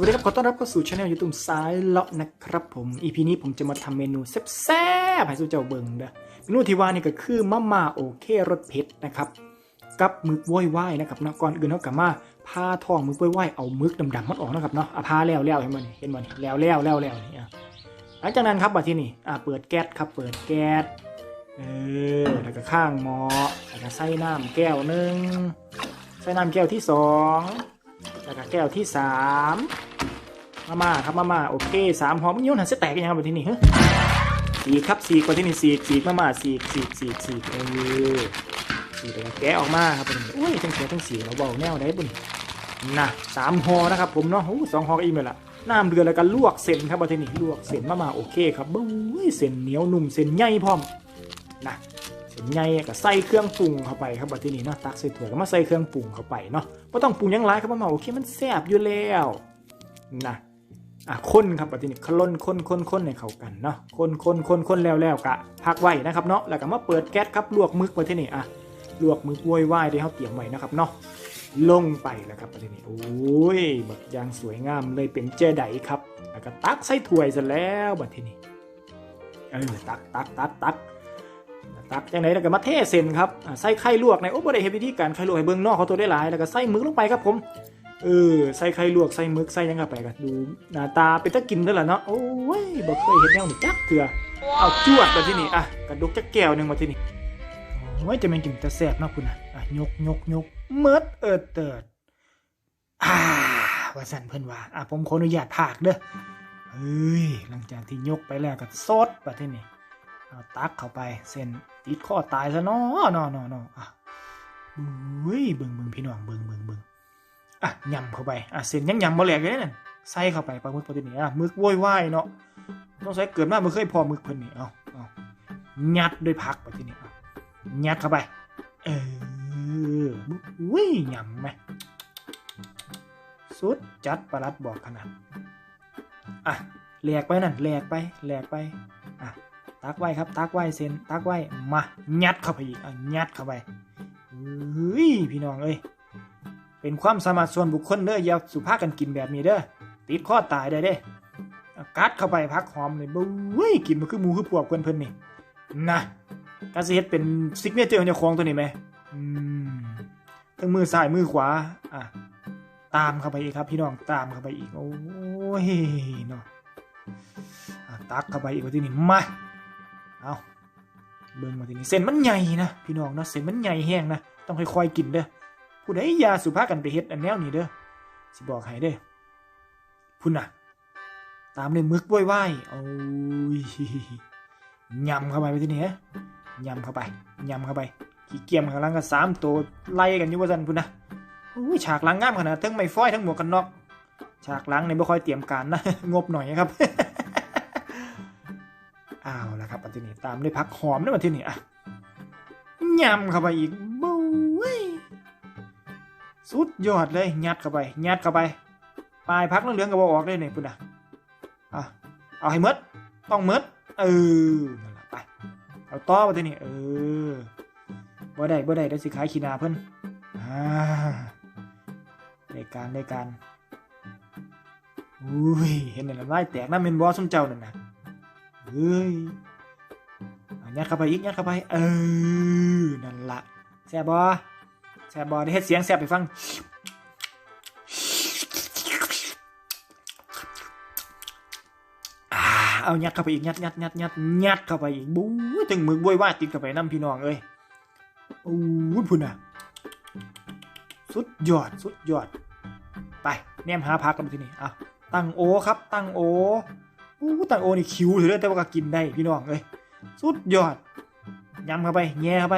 วัสดีครับ ขอต้อนรับเข้าสู่ช anel YouTube สายเลาะนะครับผม EP นี้ผมจะมาทำเมนูแซ่บๆให้สู่เจ้าเบิงเด้อเมนูที่ว่านี่ก็คือมะม่าโอเครสเผ็ดนะครับ กับหมึกว้อยว่ายนะครับเนาะก่อนอื่นเนากับมาพาทองหมึกว้อยว่ายเอาหมึกดำๆมันออกนะครับเนาะอะพาแล้วแล้วเห็นบ่นี่เห็นบ่นี่แล้วแล้วแล้วแล้วนี่อะหลังจากนั้นครับมาที่นี่อะเปิดแก๊สครับเปิดแก๊สเออแล้วก็ข้างหม้อแล้วก็ใส่น้ำแก้วหนึ่งใส่น้ำแก้วที่สอง แล้วก็แก้วที่สามมามาครับมามาโอเคสามหอมยุ่นหันเสแตกกันยังครับที่นี่ฮะสีครับสีก่อนที่นี่สีสีมามาสีสีสีสีเออสีแต่แกะออกมาครับผมโอ้ยทั้งแกะทั้งสีเราเบาแนวได้บุญน่ะสามหอนะครับผมเนาะสองหอก็อิ่มเลยล่ะน้ำเดือดแล้วก็ลวกเส้นครับบัที่นี่ลวกเส้นมามาโอเคครับบุ้ยเส้นเหนียวนุ่มเส้นใหญ่พร้อมนะ ใหญ่ก็ใส่เครื่องปรุงเข้าไปครับบัที่นี่เนาะตักใส่ถ้วยก็มาใส่เครื่องปรุงเข้าไปเนาะไม่ต้องปรุงยังไรครับมาม่าโอเคมันแซ่บอยู่แล้วนะอะคนครับปัจจุบันคล้นคนคนคนในเข้ากันเนาะคนคนคนคนแล้วแล้วกะพักไว้นะครับเนาะแล้วก็มาเปิดแก๊สครับลวกมึกไว้ที่นี่อะลวกมึกวอยวายที่เขาเตรียมไว้นะครับเนาะลงไปแล้วครับปัจจุบันโอ้ยแบบยางสวยงามเลยเป็นเจไดครับแล้วก็ตักใส่ถ้วยเสร็จแล้วบัดนี้เออตักตักตักตัก ตักจังไหนแล้วก็มาเทเส้นครับใส่ไข่ลวกในโอ้บ่ได้เห็นวิธีการไข่ลวกให้เบิ่งนอกเขาตัวได้หลายแล้วก็ใส่มึกลงไปครับผมเออใส่ไข่ลวกใส่หมึกใส่ยังเข้าไปก็ดูหน้าตาเป็นตะกินแล้วล่ะเนาะโอ้ยบ่เคยเห็นแนวนี้จักเถื่อเอาจวดมาที่นี่อะกระดกจักแก้วหนึ่งมาที่นี่โอ้ยจะแม่นกินแต่แซ่บนาะคุณนะอะยกยกยกเมิดเอิดเติดอ่าว่าสั่นเพิ่นว่าอะผมขออนุญาตพากเด้อเฮ้ยหลังจากที่ยกไปแล้วก็ซดมาที่นี่ เอาตักเข้าไปเส้นติดข้อตายซะเนาะเนาะเนาะเนาะอะอุ้ยเบิ่งเบิ่งพี่น้องเบิ่งเบิ่งเบิ่งอะยำเข้าไปอะเส้นยังยำบ่แหลกเลยนั่นใส่เข้าไปปลาหมึกปกตินี่อะหมึกโวยวายเนาะต้องใส่เกิดมาบ่เคยพอหมึกเพิ่นนี่เอาเอายัดด้วยผักไปทีนี้เอายัดเข้าไป เอออุ้ยยำไหมสุดจัดประลัดบอกขนาดอะแหลกไปนั่นแหลกไปแหลกไปอะ ตักไว้ครับ ตักไว้เส้นตักไว้มายัดเข้าไปอีกอะยัดเข้าไปเฮ้ยพี่น้องเอ้ยเป็นความสามารถส่วนบุคคลเด้ออย่าสุภาพกันกินแบบนี้เด้อติดข้อตายได้เด้อกัดเข้าไปพักหอมเลยบุ้ยกินมันคือหมูคือปวกเพื่อนเพิ่นนี่นะกาสิเฮ็ดเป็นซิกเนเจอร์ของเจ้าของตัวนี้ไหมอืมทั้งมือซ้ายมือขวาอะตามเข้าไปอีกครับ พี่น้องตามเข้าไปอีกโอ้ยเนาะอะตักเข้าไปอีกว่าที่นี่มา เอาเบิ่งมาทีนี่เส้นมันใหญ่นะพี่น้องเนาะเส้นมันใหญ่แห้งนะต้องค่อยๆกินเด้อผู้ใดยาสุภาพกันไปเฮ็ดอันแนวนี้เด้อสิบอกให้เด้อพุ่นน่ะ ตามด้วยมึกบ้วยไหวโอ้ยยำเข้าไปไปทีนี่ฮะยำเข้าไปยำเข้าไปขี้เกียจข้างล่างก็สามตัวไล่กันอยู่ว่าซั่นพุ่นนะโอ้ยฉากหลังงามขนาดทั้งไม้ฟ้อยทั้งหมวกกันน็อกฉากหลังในี่บ่ค่อยเตรียมการนะงบหน่อยครับ ตามด้วยผักหอมด้วยปัจจุบันอะยำเข้าไปอีกบุ้ยสุดยอดเลยยัดเข้าไปยัดเข้าไปปลายพักเหลืองๆก็บอออกได้เนี่ยพุ่นอะอะเอาให้มดต้องมดเออนั่นล่ะไปเอาต่อมาทีนี่เออบ่ได้บ่ได้เดี๋ยวสิขายขีนาเพิ่นอ่าได้การได้การอุ้ยเห็นแล้วน้ำลายแตกน้ำเมนบอสมเจ้านั่นนะเฮ้ย ยัดเข้าไปอีกยัดเข้าไป เออ นั่นละแซบบ่แซบบอได้เฮ็ดเสียงแซบไปฟังอ่าเอายัดเข้าไปอีกยัดยัดยัดยัดยัดเข้าไปอีกบู๊ถึงมือบ้วยว่าติดเข้าไปน้ำพี่น้องเอ้ยโอ้ยพุ่นอะ สุดยอด สุดยอด ไปแนมหาพักกันที่นี่อะตั้งโอครับ ตั้งโออู้ตั้งโอนี่คิวถือได้แต่ว่าก็กินได้พี่น้องเอ้ย สุดยอดยำเข้าไป แย่เข้าไป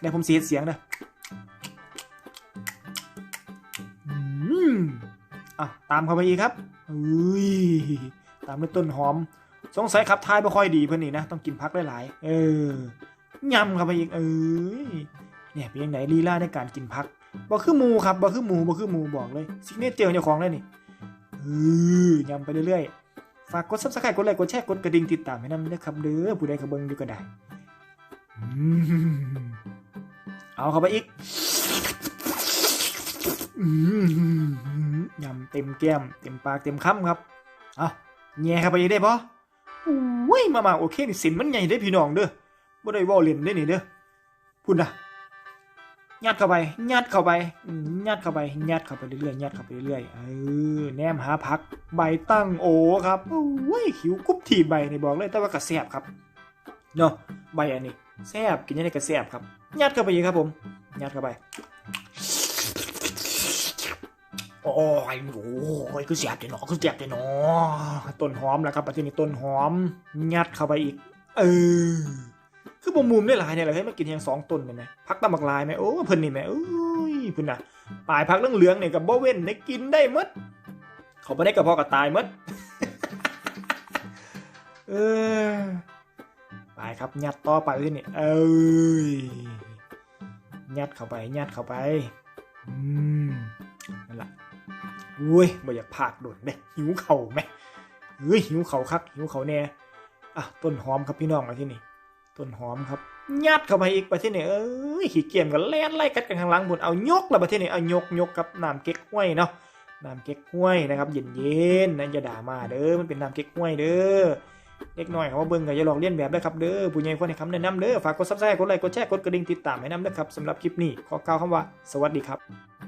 เดี๋ยวผมเสียเสียงเด้ออืมอะตามเข้าไปอีกครับอุ้ยตามด้วยต้นหอม สงสัยขับทายไม่ค่อยดีเพื่อนนี่นะ ต้องกินพักหลายๆเออยำเข้าไปอีก เอ้ยเนี่ยเป็นยังไงลีลาในการกินพักบ่คือหมูครับบ่คือหมูบ่คือหมูบอกเลยซิกเนเจอร์เจ้าของเลยนี่เออยำไปเรื่อยๆ ฝากกดซับสไครต์กดไลค์กดแชร์กดกระดิ่งติดตามให้นำด้ครับเด้อผู้ใดเขาเบิ่งอยู่ก็ได้อืมเอาเข้าไปอีกอืมยำเต็มแก้ม เต็มปากเต็มคำครับ เอาแง่เข้าไปอีกได้ปะโอ้ยมามาโอเคนี่สินมันใหญ่ได้พี่น้องเด้อบ่ได้ว่าเล่นได้นี่เด้อพูดนะ ยัดเข้าไป ยัดเข้าไป ยัดเข้าไป ยัดเข้าไปเรื่อยๆ ยัดเข้าไปเรื่อยๆ เออ แนมหาพัก ใบตั้งโอครับโอ้ยหิวกุ๊บทีใบนี่บอกเลยแต่ว่ากระแสบครับ เนาะใบอันนี้แซบกินยังไงกระแสบครับ ยัดเข้าไปอีกครับผม ยัดเข้าไป โอ้ยโอ้ยคือเสียบเลยเนาะคือเสียบเลยเนาะต้นหอมแหละครับประเทศนี้ต้นหอม ยัดเข้าไปอีก เออ คือบ่มุมได้หลายเนี่ยแหละให้มากินเพียงสองต้นเนี่ยไหมพักตำบักลายไหมโอ้เพิ่นนี่ไหมโอ้ยเพิ่นน่ะปลายพักเรื่องเหลืองเนี่ยกับบ่เว้นได้กินได้มดเขาไม่ได้กระเพาะกระตายมดเออไปครับยัดต่อไปที่นี่เอ้ยยัดเข้าไปยัดเข้าไปอืมนั่นแหละอุ้ยบ่อยากพากโดดเด้หิวเข่าไหมเฮ้ยหิวเข่าคักหิวเข่าแน่อะต้นหอมครับพี่น้องมาที่นี่ ต้นหอมครับยัดเข้าไปอีกไปที่นี่เอ้ยขี้เกียจกันแล่นไล่กัดกันข้างหลังบนเอายกแล้วไปที่นี่เอายกยกกับน้ำเก๊กห้วยเนาะน้ำเก๊กห้วยนะครับเย็นเย็นๆนะอย่าด่ามาเด้อมันเป็นน้ำเก๊กห้วยเด้อเล็กน้อยเขาว่าเบิ่งก็อย่าลองเลียนแบบได้ครับเด้อผู้ใหญ่คนให้คำแนะนำเด้อฝากกดซับสไครต์กดไลค์กดแชร์กดกระดิ่งติดตามให้นำนะครับสำหรับคลิปนี้ขอกล่าวคำว่า สวัสดีครับ